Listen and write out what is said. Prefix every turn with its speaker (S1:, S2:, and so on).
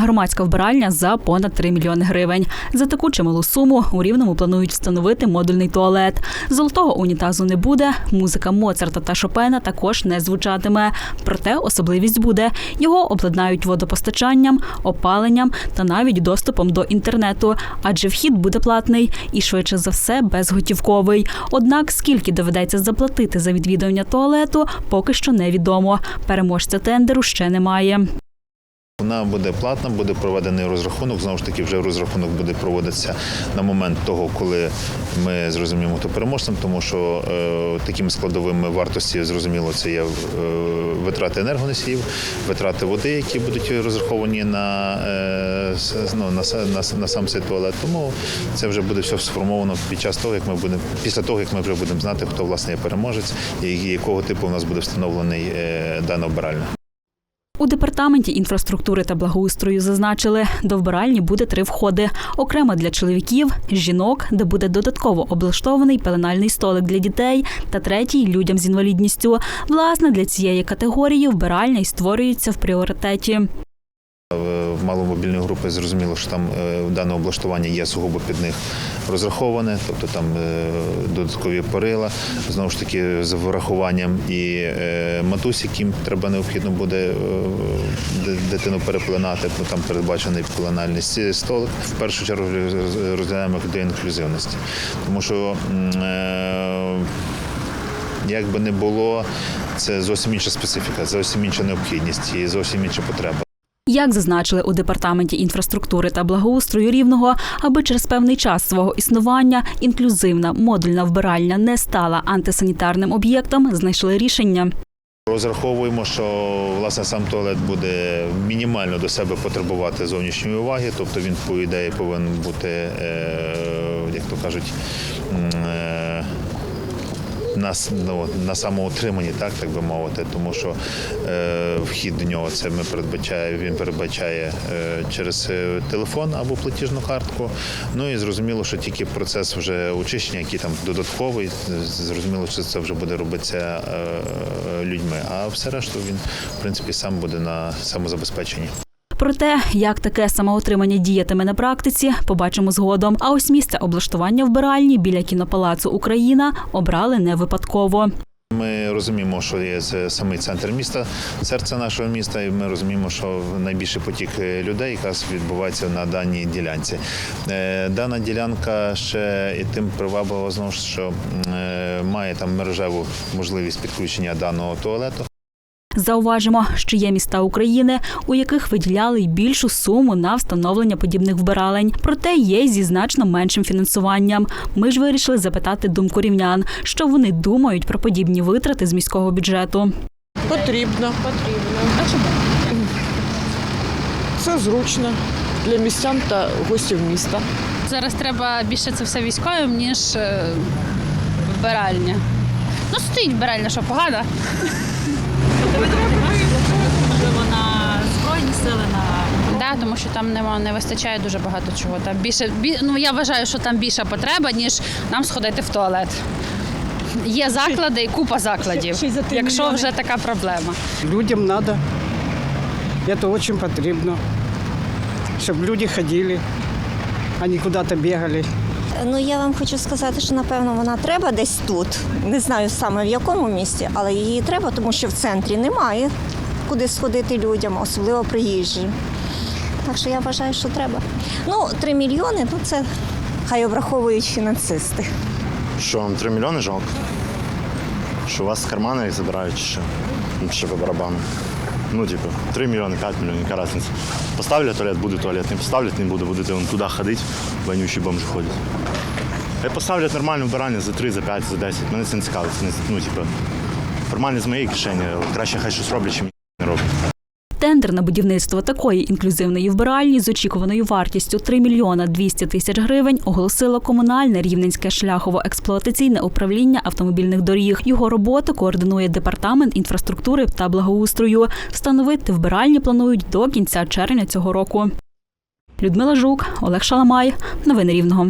S1: Громадська вбиральня за понад 3 мільйони гривень. За таку чималу суму у рівному планують встановити модульний туалет. Золотого унітазу не буде. Музика Моцарта та Шопена також не звучатиме. Проте особливість буде його обладнають водопостачанням, опаленням та навіть доступом до інтернету, адже вхід буде платний і швидше за все безготівковий. Однак скільки доведеться заплатити за відвідування туалету, поки що невідомо. Переможця тендеру ще немає.
S2: Вона буде платна, буде проведений розрахунок. Знову ж таки, вже розрахунок буде проводитися на момент того, коли ми зрозуміємо, хто переможцем, тому що е, такими складовими вартості зрозуміло, це є е, витрати енергоносіїв, витрати води, які будуть розраховані на, е, ну, на, на, на сам цей туалет. Тому це вже буде все сформовано під час того, як ми будемо після того, як ми вже будемо знати, хто власне є переможець і якого типу у нас буде встановлений е, дана обиральня.
S1: У департаменті інфраструктури та благоустрою зазначили, до вбиральні буде три входи: окремо для чоловіків, жінок, де буде додатково облаштований пеленальний столик для дітей, та третій людям з інвалідністю. Власне, для цієї категорії вбиральня й створюється в пріоритеті.
S2: Маломобільної групи зрозуміло, що там е, дане облаштування є сугубо під них розраховане, тобто там е, додаткові порила, знову ж таки з врахуванням і е, матусь, яким треба необхідно буде дитину переплинати, бо там передбачений пеленальний столик. В першу чергу роз- розглядаємо до інклюзивності, тому що як би не було, це зовсім інша специфіка, зовсім інша необхідність і зовсім інша потреба.
S1: Як зазначили у департаменті інфраструктури та благоустрою рівного, аби через певний час свого існування інклюзивна модульна вбиральня не стала антисанітарним об'єктом, знайшли рішення.
S2: Розраховуємо, що власне сам туалет буде мінімально до себе потребувати зовнішньої уваги, тобто він по ідеї повинен бути, е, як то кажуть, е, на, ну, на самоутриманні, так, так би мовити, тому що е, вхід до нього це ми передбачає, він передбачає е, через е, телефон або платіжну картку. Ну і зрозуміло, що тільки процес вже очищення, який там додатковий, зрозуміло, що це вже буде робитися е, людьми. А все решту він, в принципі, сам буде на самозабезпеченні.
S1: Про те, як таке самоотримання діятиме на практиці, побачимо згодом. А ось місце облаштування вбиральні біля кінопалацу Україна обрали не випадково.
S2: Ми розуміємо, що є це самий центр міста, серце нашого міста, і ми розуміємо, що найбільший потік людей якраз відбувається на даній ділянці. Е, Дана ділянка ще і тим приваблива знову що е, має там мережеву можливість підключення даного туалету.
S1: Зауважимо, що є міста України, у яких виділяли й більшу суму на встановлення подібних вбиралень. Проте є й зі значно меншим фінансуванням. Ми ж вирішили запитати думку рівнян, що вони думають про подібні витрати з міського бюджету.
S3: Потрібно. Потрібно. А чому? Це зручно для містян та гостів міста.
S4: Зараз треба більше це все військовим, ніж е, вбиральня. Ну, стоїть вбиральня, що погана.
S1: Можливо, на збройні сили на
S4: Да, тому що там нема, не вистачає дуже багато чого. Там більше, бі, ну, я вважаю, що там більша потреба, ніж нам сходити в туалет. Є заклади і купа закладів, якщо вже така проблема.
S5: Людям надо. Это очень потребно. Щоб люди ходили, а не куда-то бегали.
S6: Ну я вам хочу сказати, що напевно вона треба десь тут. Не знаю саме в якому місті, але її треба, тому що в центрі немає куди сходити людям, особливо приїжджим. Так що я вважаю, що треба. Ну, 3 мільйони, ну це хай обраховують фінансисти.
S7: Що вам 3 мільйони жалко? Що у вас з кармана їх забирають чи що? Чи по барабану? Ну, типу, 3 мільйони, 5 мільйонів, яка разниця. Поставлять туалет, буде туалет, не поставлять, не буде, будете вон туди ходити, вонючі бомжі ходять. Я поставлять нормальне вбирання за 3, за 5, за 10. Мене це не цікавить. Це не- Ну, типу, нормально з моєї кишені, краще хай щось роблять, чим не роблять.
S1: Тендер на будівництво такої інклюзивної вбиральні з очікуваною вартістю 3 мільйона 200 тисяч гривень оголосило комунальне рівненське шляхово-експлуатаційне управління автомобільних доріг. Його роботу координує департамент інфраструктури та благоустрою. Встановити вбиральні планують до кінця червня цього року. Людмила Жук, Олег Шаламай. Новини Рівного.